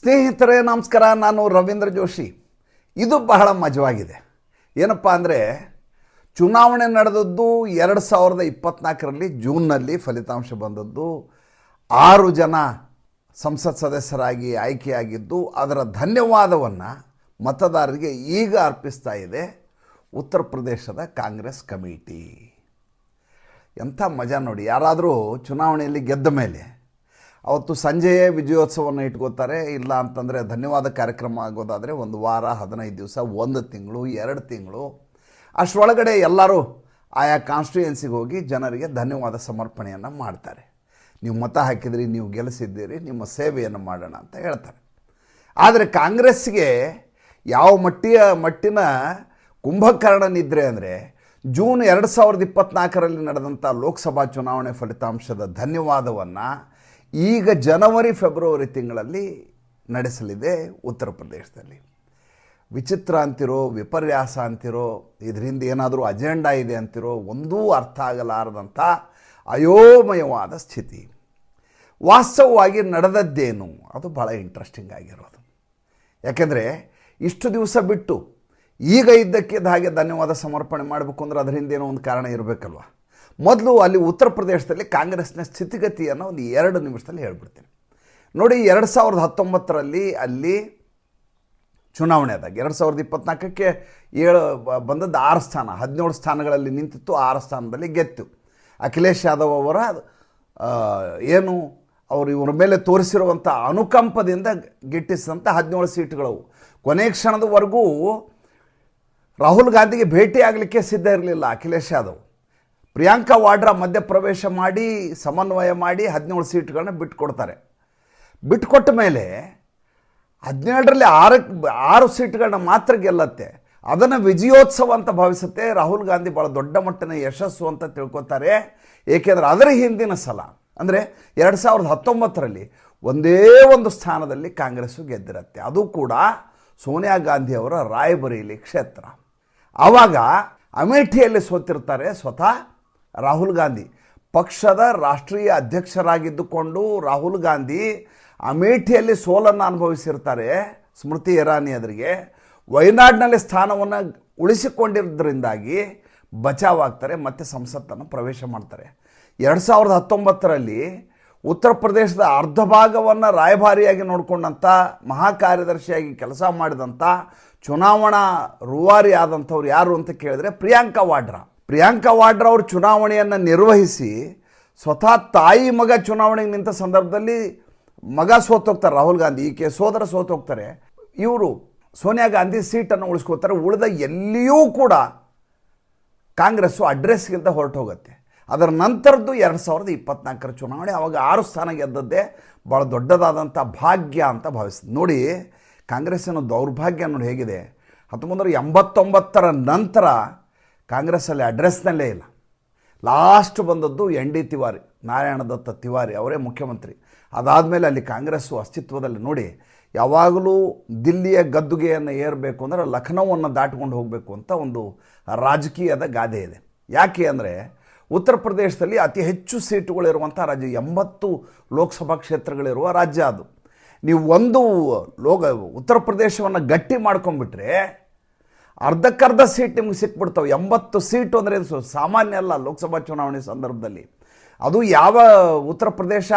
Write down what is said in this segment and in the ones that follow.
ಸ್ನೇಹಿತರೇ, ನಮಸ್ಕಾರ. ನಾನು ರವೀಂದ್ರ ಜೋಶಿ. ಇದು ಬಹಳ ಮಜವಾಗಿದೆ. ಏನಪ್ಪ ಅಂದರೆ, ಚುನಾವಣೆ ನಡೆದದ್ದು ಎರಡು ಸಾವಿರದ ಇಪ್ಪತ್ತ್ನಾಲ್ಕರಲ್ಲಿ ಜೂನ್ನಲ್ಲಿ ಫಲಿತಾಂಶ ಬಂದದ್ದು. ಆರು ಜನ ಸಂಸತ್ ಸದಸ್ಯರಾಗಿ ಆಯ್ಕೆಯಾಗಿದ್ದು, ಅದರ ಧನ್ಯವಾದವನ್ನು ಮತದಾರರಿಗೆ ಈಗ ಅರ್ಪಿಸ್ತಾ ಇದೆ ಉತ್ತರ ಪ್ರದೇಶದ ಕಾಂಗ್ರೆಸ್ ಕಮಿಟಿ. ಎಂಥ ಮಜಾ ನೋಡಿ. ಯಾರಾದರೂ ಚುನಾವಣೆಯಲ್ಲಿ ಗೆದ್ದ ಮೇಲೆ ಅವತ್ತು ಸಂಜೆಯೇ ವಿಜಯೋತ್ಸವವನ್ನು ಇಟ್ಕೋತಾರೆ. ಇಲ್ಲ ಅಂತಂದರೆ ಧನ್ಯವಾದ ಕಾರ್ಯಕ್ರಮ ಆಗೋದಾದರೆ ಒಂದು ವಾರ, ಹದಿನೈದು ದಿವಸ, ಒಂದು ತಿಂಗಳು, ಎರಡು ತಿಂಗಳು. ಅಷ್ಟರೊಳಗಡೆ ಎಲ್ಲರೂ ಆಯಾ ಕಾನ್ಸ್ಟಿಟ್ಯೂಯೆನ್ಸಿಗೆ ಹೋಗಿ ಜನರಿಗೆ ಧನ್ಯವಾದ ಸಮರ್ಪಣೆಯನ್ನು ಮಾಡ್ತಾರೆ. ನೀವು ಮತ ಹಾಕಿದ್ರಿ, ನೀವು ಗೆಲ್ಲಿಸಿದ್ದೀರಿ, ನಿಮ್ಮ ಸೇವೆಯನ್ನು ಮಾಡೋಣ ಅಂತ ಹೇಳ್ತಾರೆ. ಆದರೆ ಕಾಂಗ್ರೆಸ್ಗೆ ಯಾವ ಮಟ್ಟಿಯ ಮಟ್ಟಿನ ಕುಂಭಕರ್ಣ ನಿದ್ರೆ ಅಂದರೆ ಜೂನ್ ಎರಡು ಸಾವಿರದ ಇಪ್ಪತ್ತ್ನಾಲ್ಕರಲ್ಲಿ ನಡೆದಂಥ ಲೋಕಸಭಾ ಚುನಾವಣೆ ಫಲಿತಾಂಶದ ಧನ್ಯವಾದವನ್ನು ಈಗ ಜನವರಿ, ಫೆಬ್ರವರಿ ತಿಂಗಳಲ್ಲಿ ನಡೆಸಲಿದೆ ಉತ್ತರ ಪ್ರದೇಶದಲ್ಲಿ. ವಿಚಿತ್ರ ಅಂತಿರೋ, ವಿಪರ್ಯಾಸ ಅಂತಿರೋ, ಇದರಿಂದ ಏನಾದರೂ ಅಜೆಂಡಾ ಇದೆ ಅಂತಿರೋ ಒಂದೂ ಅರ್ಥ ಆಗಲಾರದಂಥ ಅಯೋಮಯವಾದ ಸ್ಥಿತಿ. ವಾಸ್ತವವಾಗಿ ನಡೆದದ್ದೇನು? ಅದು ಭಾಳ ಇಂಟ್ರೆಸ್ಟಿಂಗ್ ಆಗಿರೋದು. ಯಾಕೆಂದರೆ ಇಷ್ಟು ದಿವಸ ಬಿಟ್ಟು ಈಗ ಇದ್ದಕ್ಕಿದ್ದ ಹಾಗೆ ಧನ್ಯವಾದ ಸಮರ್ಪಣೆ ಮಾಡಬೇಕು ಅಂದ್ರೆ ಅದರಿಂದ ಏನೋ ಒಂದು ಕಾರಣ ಇರಬೇಕಲ್ವ? ಮೊದಲು ಅಲ್ಲಿ ಉತ್ತರ ಪ್ರದೇಶದಲ್ಲಿ ಕಾಂಗ್ರೆಸ್ನ ಸ್ಥಿತಿಗತಿಯನ್ನು ಒಂದು ಎರಡು ನಿಮಿಷದಲ್ಲಿ ಹೇಳ್ಬಿಡ್ತೀನಿ. ನೋಡಿ, ಎರಡು ಸಾವಿರದ ಹತ್ತೊಂಬತ್ತರಲ್ಲಿ ಅಲ್ಲಿ ಚುನಾವಣೆ ಆದಾಗ, ಎರಡು ಸಾವಿರದ ಇಪ್ಪತ್ನಾಲ್ಕಕ್ಕೆ ಏಳು ಬಂದದ್ದು ಆರು ಸ್ಥಾನ, ಹದಿನೇಳು ಸ್ಥಾನಗಳಲ್ಲಿ ನಿಂತಿತ್ತು, ಆರು ಸ್ಥಾನದಲ್ಲಿ ಗೆತ್ತು. ಅಖಿಲೇಶ್ ಯಾದವ್ ಅವರ ಏನು ಅವರು ಇವರ ಮೇಲೆ ತೋರಿಸಿರುವಂಥ ಅನುಕಂಪದಿಂದ ಗಿಟ್ಟಿಸಿದಂಥ ಹದಿನೇಳು ಸೀಟ್ಗಳವು ಕೊನೆ ಕ್ಷಣದವರೆಗೂ ರಾಹುಲ್ ಗಾಂಧಿಗೆ ಭೇಟಿ ಆಗಲಿಕ್ಕೆ ಸಿದ್ಧ ಇರಲಿಲ್ಲ ಅಖಿಲೇಶ್ ಯಾದವ್. ಪ್ರಿಯಾಂಕಾ ವಾಡ್ರಾ ಮಧ್ಯಪ್ರವೇಶ ಮಾಡಿ, ಸಮನ್ವಯ ಮಾಡಿ ಹದಿನೇಳು ಸೀಟ್ಗಳನ್ನ ಬಿಟ್ಟುಕೊಡ್ತಾರೆ ಬಿಟ್ಟುಕೊಟ್ಟ ಮೇಲೆ ಹದಿನೇಳರಲ್ಲಿ ಆರಕ್ಕೆ ಆರು ಸೀಟ್ಗಳನ್ನ ಮಾತ್ರ ಗೆಲ್ಲತ್ತೆ. ಅದನ್ನು ವಿಜಯೋತ್ಸವ ಅಂತ ಭಾವಿಸುತ್ತೆ. ರಾಹುಲ್ ಗಾಂಧಿ ಭಾಳ ದೊಡ್ಡ ಮಟ್ಟಿನ ಯಶಸ್ಸು ಅಂತ ತಿಳ್ಕೊತಾರೆ. ಏಕೆಂದರೆ ಅದರ ಹಿಂದಿನ ಸಲ, ಅಂದರೆ ಎರಡು ಸಾವಿರದ ಹತ್ತೊಂಬತ್ತರಲ್ಲಿ ಒಂದೇ ಒಂದು ಸ್ಥಾನದಲ್ಲಿ ಕಾಂಗ್ರೆಸ್ಸು ಗೆದ್ದಿರತ್ತೆ. ಅದು ಕೂಡ ಸೋನಿಯಾ ಗಾಂಧಿ ಅವರ ರಾಯಬರೇಲಿ ಕ್ಷೇತ್ರ. ಆವಾಗ ಅಮೇಠಿಯಲ್ಲಿ ಸೋತಿರ್ತಾರೆ ಸ್ವತಃ ರಾಹುಲ್ ಗಾಂಧಿ. ಪಕ್ಷದ ರಾಷ್ಟ್ರೀಯ ಅಧ್ಯಕ್ಷರಾಗಿದ್ದುಕೊಂಡು ರಾಹುಲ್ ಗಾಂಧಿ ಅಮೇಠಿಯಲ್ಲಿ ಸೋಲನ್ನು ಅನುಭವಿಸಿರ್ತಾರೆ ಸ್ಮೃತಿ ಇರಾನಿ ಅದರಿಗೆ ವಯನಾಡ್ನಲ್ಲಿ ಸ್ಥಾನವನ್ನು ಉಳಿಸಿಕೊಂಡಿರೋದ್ರಿಂದಾಗಿ ಬಚಾವಾಗ್ತಾರೆ, ಮತ್ತು ಸಂಸತ್ತನ್ನು ಪ್ರವೇಶ ಮಾಡ್ತಾರೆ. ಎರಡು ಸಾವಿರದ ಹತ್ತೊಂಬತ್ತರಲ್ಲಿ ಉತ್ತರ ಪ್ರದೇಶದ ಅರ್ಧ ಭಾಗವನ್ನು ರಾಯಭಾರಿಯಾಗಿ ನೋಡಿಕೊಂಡಂಥ ಮಹಾಕಾರ್ಯದರ್ಶಿಯಾಗಿ ಕೆಲಸ ಮಾಡಿದಂಥ ಚುನಾವಣಾ ರೂವಾರಿ ಆದಂಥವ್ರು ಯಾರು ಅಂತ ಕೇಳಿದ್ರೆ ಪ್ರಿಯಾಂಕಾ ವಾಡ್ರಾ. ಪ್ರಿಯಾಂಕಾ ವಾಡ್ರಾ ಅವರು ಚುನಾವಣೆಯನ್ನು ನಿರ್ವಹಿಸಿ ಸ್ವತಃ ತಾಯಿ ಮಗ ಚುನಾವಣೆಗೆ ನಿಂತ ಸಂದರ್ಭದಲ್ಲಿ ಮಗ ಸೋತೋಗ್ತಾರೆ. ರಾಹುಲ್ ಗಾಂಧಿ, ಈಕೆ ಸೋದರ ಸೋತೋಗ್ತಾರೆ. ಇವರು ಸೋನಿಯಾ ಗಾಂಧಿ ಸೀಟನ್ನು ಉಳಿಸ್ಕೋತಾರೆ ಉಳಿದ ಎಲ್ಲಿಯೂ ಕೂಡ ಕಾಂಗ್ರೆಸ್ಸು ಅಡ್ರೆಸ್ಗಿಂತ ಹೊರಟು ಹೋಗುತ್ತೆ ಅದರ ನಂತರದ್ದು ಎರಡು ಸಾವಿರದ ಇಪ್ಪತ್ನಾಲ್ಕರ ಚುನಾವಣೆ. ಅವಾಗ ಆರು ಸ್ಥಾನ ಗೆದ್ದದ್ದೇ ಭಾಳ ದೊಡ್ಡದಾದಂಥ ಭಾಗ್ಯ ಅಂತ ಭಾವಿಸ್ತದೆ ನೋಡಿ, ಕಾಂಗ್ರೆಸ್ಸಿನ ದೌರ್ಭಾಗ್ಯ ನೋಡಿ ಹೇಗಿದೆ. ಹತ್ತೊಂಬತ್ತು ಎಂಬತ್ತೊಂಬತ್ತರ ನಂತರ ಕಾಂಗ್ರೆಸ್ಸಲ್ಲಿ ಅಡ್ರೆಸ್ನಲ್ಲೇ ಇಲ್ಲ. ಲಾಸ್ಟ್ ಬಂದದ್ದು ಎನ್ ಡಿ ತಿವಾರಿ, ನಾರಾಯಣ ದತ್ತ ತಿವಾರಿ ಅವರೇ ಮುಖ್ಯಮಂತ್ರಿ. ಅದಾದಮೇಲೆ ಅಲ್ಲಿ ಕಾಂಗ್ರೆಸ್ಸು ಅಸ್ತಿತ್ವದಲ್ಲಿ ನೋಡಿ, ಯಾವಾಗಲೂ ದಿಲ್ಲಿಯ ಗದ್ದುಗೆಯನ್ನು ಏರಬೇಕು ಅಂದರೆ ಲಖನೌವನ್ನು ದಾಟ್ಕೊಂಡು ಹೋಗಬೇಕು ಅಂತ ಒಂದು ರಾಜಕೀಯದ ಗಾದೆ ಇದೆ. ಯಾಕೆ ಅಂದರೆ ಉತ್ತರ ಪ್ರದೇಶದಲ್ಲಿ ಅತಿ ಹೆಚ್ಚು ಸೀಟುಗಳಿರುವಂಥ ರಾಜ್ಯ, ಎಂಬತ್ತು ಲೋಕಸಭಾ ಕ್ಷೇತ್ರಗಳಿರುವ ರಾಜ್ಯ ಅದು. ನೀವು ಒಂದು ಲೋಕ, ಉತ್ತರ ಪ್ರದೇಶವನ್ನು ಗಟ್ಟಿ ಮಾಡ್ಕೊಂಡ್ಬಿಟ್ರೆ ಅರ್ಧಕ್ಕರ್ಧ ಸೀಟ್ ನಿಮ್ಗೆ ಸಿಕ್ಬಿಡ್ತಾವೆ. ಎಂಬತ್ತು ಸೀಟು ಅಂದರೆ ಸಾಮಾನ್ಯ ಅಲ್ಲ, ಲೋಕಸಭಾ ಚುನಾವಣೆ ಸಂದರ್ಭದಲ್ಲಿ. ಅದು ಯಾವ ಉತ್ತರ ಪ್ರದೇಶ?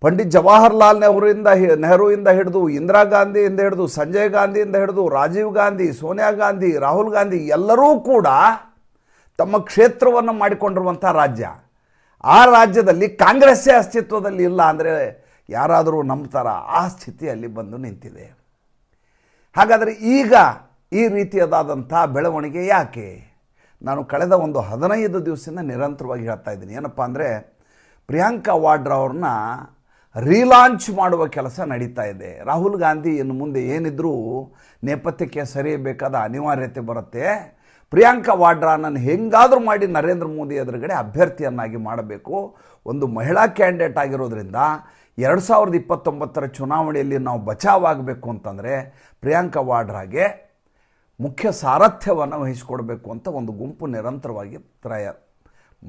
ಪಂಡಿತ್ ಜವಾಹರ್ಲಾಲ್ ಹಿ- ನೆಹರುವಿಂದ ಹಿಡಿದು, ಇಂದಿರಾ ಗಾಂಧಿಯಿಂದ ಹಿಡಿದು, ಸಂಜಯ್ ಗಾಂಧಿಯಿಂದ ಹಿಡಿದು, ರಾಜೀವ್ ಗಾಂಧಿ, ಸೋನಿಯಾ ಗಾಂಧಿ, ರಾಹುಲ್ ಗಾಂಧಿ, ಎಲ್ಲರೂ ಕೂಡ ತಮ್ಮ ಕ್ಷೇತ್ರವನ್ನು ಮಾಡಿಕೊಂಡಿರುವಂಥ ರಾಜ್ಯ. ಆ ರಾಜ್ಯದಲ್ಲಿ ಕಾಂಗ್ರೆಸ್ಸೇ ಅಸ್ತಿತ್ವದಲ್ಲಿ ಇಲ್ಲ ಅಂದರೆ ಯಾರಾದರೂ ನಂಬ್ತಾರ? ಆ ಸ್ಥಿತಿಯಲ್ಲಿ ಬಂದು ನಿಂತಿದೆ. ಹಾಗಾದರೆ ಈಗ ಈ ರೀತಿಯದಾದಂಥ ಬೆಳವಣಿಗೆ ಯಾಕೆ? ನಾನು ಕಳೆದ ಒಂದು ಹದಿನೈದು ದಿವಸದಿಂದ ನಿರಂತರವಾಗಿ ಹೇಳ್ತಾ ಇದ್ದೀನಿ. ಏನಪ್ಪ ಅಂದರೆ, ಪ್ರಿಯಾಂಕಾ ವಾಡ್ರಾ ಅವ್ರನ್ನ ರೀಲಾಂಚ್ ಮಾಡುವ ಕೆಲಸ ನಡೀತಾ ಇದೆ. ರಾಹುಲ್ ಗಾಂಧಿ ಇನ್ನು ಮುಂದೆ ಏನಿದ್ರೂ ನೇಪಥ್ಯಕ್ಕೆ ಸರಿಯಬೇಕಾದ ಅನಿವಾರ್ಯತೆ ಬರುತ್ತೆ. ಪ್ರಿಯಾಂಕಾ ವಾಡ್ರಾನನ್ನು ಹೆಂಗಾದರೂ ಮಾಡಿ ನರೇಂದ್ರ ಮೋದಿ ಎದುರುಗಡೆ ಅಭ್ಯರ್ಥಿಯನ್ನಾಗಿ ಮಾಡಬೇಕು. ಒಂದು ಮಹಿಳಾ ಕ್ಯಾಂಡಿಡೇಟ್ ಆಗಿರೋದ್ರಿಂದ ಎರಡು ಸಾವಿರದ ಇಪ್ಪತ್ತೊಂಬತ್ತರ ಚುನಾವಣೆಯಲ್ಲಿ ನಾವು ಬಚಾವಾಗಬೇಕು ಅಂತಂದರೆ ಪ್ರಿಯಾಂಕಾ ವಾಡ್ರಾಗೆ ಮುಖ್ಯ ಸಾರಥ್ಯವನ್ನು ವಹಿಸಿಕೊಡಬೇಕು ಅಂತ ಒಂದು ಗುಂಪು ನಿರಂತರವಾಗಿ ತಯ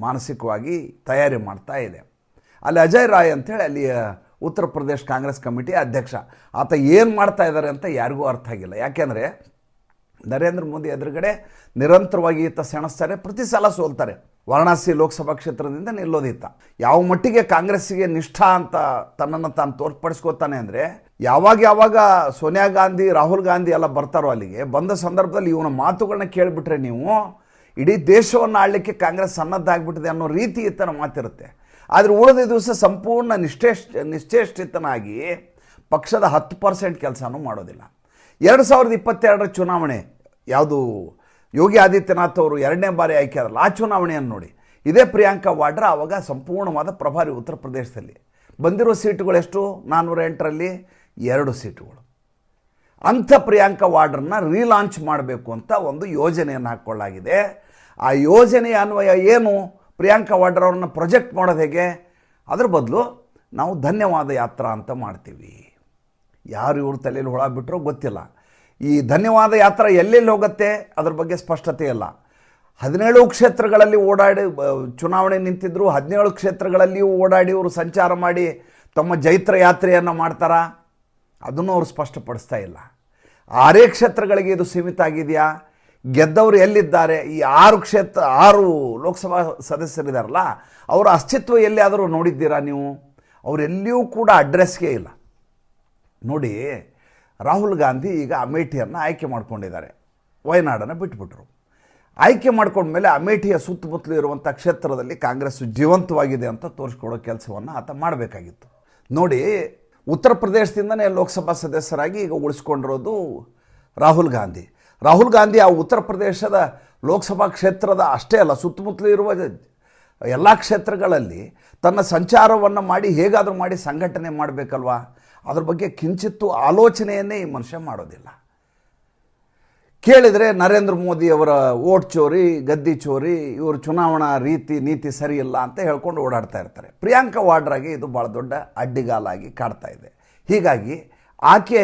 ಮಾನಸಿಕವಾಗಿ ತಯಾರಿ ಮಾಡ್ತಾ ಇದೆ. ಅಲ್ಲಿ ಅಜಯ್ ರಾಯ್ ಅಂಥೇಳಿ ಅಲ್ಲಿಯ ಉತ್ತರ ಪ್ರದೇಶ್ ಕಾಂಗ್ರೆಸ್ ಕಮಿಟಿ ಅಧ್ಯಕ್ಷ. ಆತ ಏನು ಮಾಡ್ತಾ ಇದ್ದಾರೆ ಅಂತ ಯಾರಿಗೂ ಅರ್ಥ ಆಗಿಲ್ಲ. ಯಾಕೆಂದರೆ ನರೇಂದ್ರ ಮೋದಿ ಎದುರುಗಡೆ ನಿರಂತರವಾಗಿ ಈತ ಸೆಣಸ್ತಾರೆ, ಪ್ರತಿ ಸಲ ಸೋಲ್ತಾರೆ. ವಾರಣಾಸಿ ಲೋಕಸಭಾ ಕ್ಷೇತ್ರದಿಂದ ನಿಲ್ಲೋದಿತ್ತ ಯಾವ ಮಟ್ಟಿಗೆ ಕಾಂಗ್ರೆಸ್ಸಿಗೆ ನಿಷ್ಠಾ ಅಂತ ತನ್ನನ್ನು ತಾನು ತೋರ್ಪಡಿಸ್ಕೋತಾನೆ ಅಂದರೆ ಯಾವಾಗ ಯಾವಾಗ ಸೋನಿಯಾ ಗಾಂಧಿ, ರಾಹುಲ್ ಗಾಂಧಿ ಎಲ್ಲ ಬರ್ತಾರೋ ಅಲ್ಲಿಗೆ, ಬಂದ ಸಂದರ್ಭದಲ್ಲಿ ಇವನ ಮಾತುಗಳನ್ನ ಕೇಳಿಬಿಟ್ರೆ ನೀವು ಇಡೀ ದೇಶವನ್ನು ಆಳ್ಲಿಕ್ಕೆ ಕಾಂಗ್ರೆಸ್ ಸನ್ನದ್ಧಾಗ್ಬಿಟ್ಟಿದೆ ಅನ್ನೋ ರೀತಿ ಇತ್ತನ ಮಾತಿರುತ್ತೆ. ಆದರೆ ಉಳಿದ ದಿವಸ ಸಂಪೂರ್ಣ ನಿಷ್ಠೇಷ್ ನಿಶ್ಚೇಷ್ಟಿತನಾಗಿ ಪಕ್ಷದ ಹತ್ತು ಪರ್ಸೆಂಟ್ ಕೆಲಸನೂ ಮಾಡೋದಿಲ್ಲ. ಎರಡು ಸಾವಿರದ ಇಪ್ಪತ್ತೆರಡರ ಚುನಾವಣೆ, ಯಾವುದು ಯೋಗಿ ಆದಿತ್ಯನಾಥ್ ಅವರು ಎರಡನೇ ಬಾರಿ ಆಯ್ಕೆ ಆದ್ರಲ್ಲ, ಆ ಚುನಾವಣೆಯನ್ನು ನೋಡಿ. ಇದೇ ಪ್ರಿಯಾಂಕಾ ವಾಡ್ರಾ ಆವಾಗ ಸಂಪೂರ್ಣವಾದ ಪ್ರಭಾರಿ ಉತ್ತರ ಪ್ರದೇಶದಲ್ಲಿ. ಬಂದಿರೋ ಸೀಟುಗಳೆಷ್ಟು ನಾನ್ನೂರ ಎಂಟರಲ್ಲಿ. ಎರಡು ಸೀಟುಗಳು. ಅಂಥ ಪ್ರಿಯಾಂಕ ವಾರ್ಡ್ರನ್ನ ರೀಲಾಂಚ್ ಮಾಡಬೇಕು ಅಂತ ಒಂದು ಯೋಜನೆಯನ್ನು ಹಾಕ್ಕೊಳ್ಳಾಗಿದೆ. ಆ ಯೋಜನೆಯ ಅನ್ವಯ ಏನು? ಪ್ರಿಯಾಂಕ ವಾಡ್ರ ಅವ್ರನ್ನ ಪ್ರೊಜೆಕ್ಟ್ ಮಾಡೋದು ಹೇಗೆ? ಅದ್ರ ಬದಲು ನಾವು ಧನ್ಯವಾದ ಯಾತ್ರಾ ಅಂತ ಮಾಡ್ತೀವಿ. ಯಾರು ಇವ್ರ ತಲೆಯಲ್ಲಿ ಹುಳ ಬಿಟ್ಟರೋ ಗೊತ್ತಿಲ್ಲ. ಈ ಧನ್ಯವಾದ ಯಾತ್ರಾ ಎಲ್ಲೆಲ್ಲಿ ಹೋಗುತ್ತೆ? ಅದ್ರ ಬಗ್ಗೆ ಸ್ಪಷ್ಟತೆ ಇಲ್ಲ. ಹದಿನೇಳು ಕ್ಷೇತ್ರಗಳಲ್ಲಿ ಓಡಾಡಿ ಚುನಾವಣೆ ನಿಂತಿದ್ರು, ಹದಿನೇಳು ಕ್ಷೇತ್ರಗಳಲ್ಲಿಯೂ ಓಡಾಡಿ ಅವರು ಸಂಚಾರ ಮಾಡಿ ತಮ್ಮ ಜೈತ್ರ ಯಾತ್ರೆಯನ್ನು ಮಾಡ್ತಾರಾ? ಅದನ್ನು ಅವರು ಸ್ಪಷ್ಟಪಡಿಸ್ತಾ ಇಲ್ಲ. ಆರೇ ಕ್ಷೇತ್ರಗಳಿಗೆ ಇದು ಸೀಮಿತ ಆಗಿದೆಯಾ? ಗೆದ್ದವರು ಎಲ್ಲಿದ್ದಾರೆ? ಈ ಆರು ಕ್ಷೇತ್ರ, ಆರು ಲೋಕಸಭಾ ಸದಸ್ಯರಿದ್ದಾರಲ್ಲ ಅವರ ಅಸ್ತಿತ್ವ ಎಲ್ಲಿಯಾದರೂ ನೋಡಿದ್ದೀರಾ ನೀವು? ಅವರೆಲ್ಲಿಯೂ ಕೂಡ ಅಡ್ರೆಸ್ಗೆ ಇಲ್ಲ. ನೋಡಿ, ರಾಹುಲ್ ಗಾಂಧಿ ಈಗ ಅಮೇಠಿಯನ್ನು ಆಯ್ಕೆ ಮಾಡ್ಕೊಂಡಿದ್ದಾರೆ. ವಯನಾಡನ್ನು ಬಿಟ್ಬಿಟ್ರು. ಆಯ್ಕೆ ಮಾಡ್ಕೊಂಡ್ಮೇಲೆ ಅಮೇಠಿಯ ಸುತ್ತಮುತ್ತಲು ಇರುವಂಥ ಕ್ಷೇತ್ರದಲ್ಲಿ ಕಾಂಗ್ರೆಸ್ ಜೀವಂತವಾಗಿದೆ ಅಂತ ತೋರಿಸ್ಕೊಡೋ ಕೆಲಸವನ್ನು ಆತ ಮಾಡಬೇಕಾಗಿತ್ತು. ನೋಡಿ ಉತ್ತರ ಪ್ರದೇಶದಿಂದನೇ ಲೋಕಸಭಾ ಸದಸ್ಯರಾಗಿ ಈಗ ಉಳಿಸ್ಕೊಂಡಿರೋದು ರಾಹುಲ್ ಗಾಂಧಿ. ರಾಹುಲ್ ಗಾಂಧಿ ಆ ಉತ್ತರ ಪ್ರದೇಶದ ಲೋಕಸಭಾ ಕ್ಷೇತ್ರದ ಅಷ್ಟೇ ಅಲ್ಲ, ಸುತ್ತಮುತ್ತಲೂ ಇರುವ ಎಲ್ಲ ಕ್ಷೇತ್ರಗಳಲ್ಲಿ ತನ್ನ ಸಂಚಾರವನ್ನು ಮಾಡಿ ಹೇಗಾದರೂ ಮಾಡಿ ಸಂಘಟನೆ ಮಾಡಬೇಕಲ್ವಾ? ಅದ್ರ ಬಗ್ಗೆ ಕಿಂಚಿತ್ತು ಆಲೋಚನೆಯನ್ನೇ ಈ ಮನುಷ್ಯ ಮಾಡೋದಿಲ್ಲ. ಕೇಳಿದರೆ ನರೇಂದ್ರ ಮೋದಿ ಅವರ ಓಟ್ ಚೋರಿ, ಗದ್ದಿ ಚೋರಿ, ಇವರು ಚುನಾವಣಾ ರೀತಿ, ನೀತಿ ಸರಿಯಿಲ್ಲ ಅಂತ ಹೇಳ್ಕೊಂಡು ಓಡಾಡ್ತಾ ಇರ್ತಾರೆ. ಪ್ರಿಯಾಂಕಾ ವಾಡ್ರಾಗೆ ಇದು ಭಾಳ ದೊಡ್ಡ ಅಡ್ಡಿಗಾಲಾಗಿ ಕಾಡ್ತಾ ಇದೆ. ಹೀಗಾಗಿ ಆಕೆ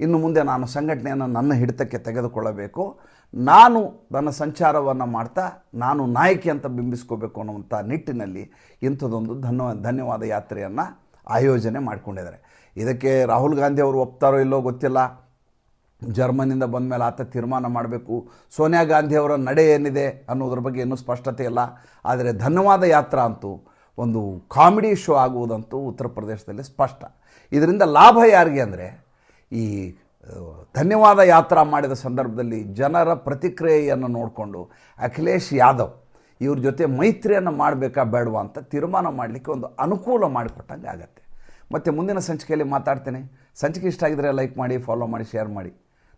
ಇನ್ನು ಮುಂದೆ ನಾನು ಸಂಘಟನೆಯನ್ನು ನನ್ನ ಹಿಡಿತಕ್ಕೆ ತೆಗೆದುಕೊಳ್ಳಬೇಕು. ನಾನು ನನ್ನ ಸಂಚಾರವನ್ನು ಮಾಡ್ತಾ, ನಾನು ನಾಯಕಿ ಅಂತ ಬಿಂಬಿಸ್ಕೋಬೇಕು ಅನ್ನುವಂಥ ನಿಟ್ಟಿನಲ್ಲಿ ಇಂಥದ್ದೊಂದು ಧನ್ಯ ಧನ್ಯವಾದ ಯಾತ್ರೆಯನ್ನು ಆಯೋಜನೆ ಮಾಡಿಕೊಂಡಿದ್ದಾರೆ. ಇದಕ್ಕೆ ರಾಹುಲ್ ಗಾಂಧಿ ಅವರು ಒಪ್ತಾರೋ ಇಲ್ಲೋ ಗೊತ್ತಿಲ್ಲ. ಜರ್ಮನಿಂದ ಬಂದ ಮೇಲೆ ಆತ ತೀರ್ಮಾನ ಮಾಡಬೇಕು. ಸೋನಿಯಾ ಗಾಂಧಿ ಅವರ ನಡೆ ಏನಿದೆ ಅನ್ನೋದ್ರ ಬಗ್ಗೆ ಇನ್ನೂ ಸ್ಪಷ್ಟತೆ ಇಲ್ಲ. ಆದರೆ ಧನ್ಯವಾದ ಯಾತ್ರಾ ಅಂತೂ ಒಂದು ಕಾಮಿಡಿ ಶೋ ಆಗುವುದಂತೂ ಉತ್ತರ ಪ್ರದೇಶದಲ್ಲಿ ಸ್ಪಷ್ಟ. ಇದರಿಂದ ಲಾಭ ಯಾರಿಗೆ ಅಂದರೆ ಈ ಧನ್ಯವಾದ ಯಾತ್ರಾ ಮಾಡಿದ ಸಂದರ್ಭದಲ್ಲಿ ಜನರ ಪ್ರತಿಕ್ರಿಯೆಯನ್ನು ನೋಡಿಕೊಂಡು ಅಖಿಲೇಶ್ ಯಾದವ್ ಇವ್ರ ಜೊತೆ ಮೈತ್ರಿಯನ್ನು ಮಾಡಬೇಕಾ ಬೇಡವಾ ಅಂತ ತೀರ್ಮಾನ ಮಾಡಲಿಕ್ಕೆ ಒಂದು ಅನುಕೂಲ ಮಾಡಿಕೊಟ್ಟಂಗೆ ಆಗತ್ತೆ. ಮತ್ತು ಮುಂದಿನ ಸಂಚಿಕೆಯಲ್ಲಿ ಮಾತಾಡ್ತೇನೆ. ಸಂಚಿಕೆ ಇಷ್ಟ ಆಗಿದ್ರೆ ಲೈಕ್ ಮಾಡಿ ಫಾಲೋ ಮಾಡಿ ಶೇರ್ ಮಾಡಿ.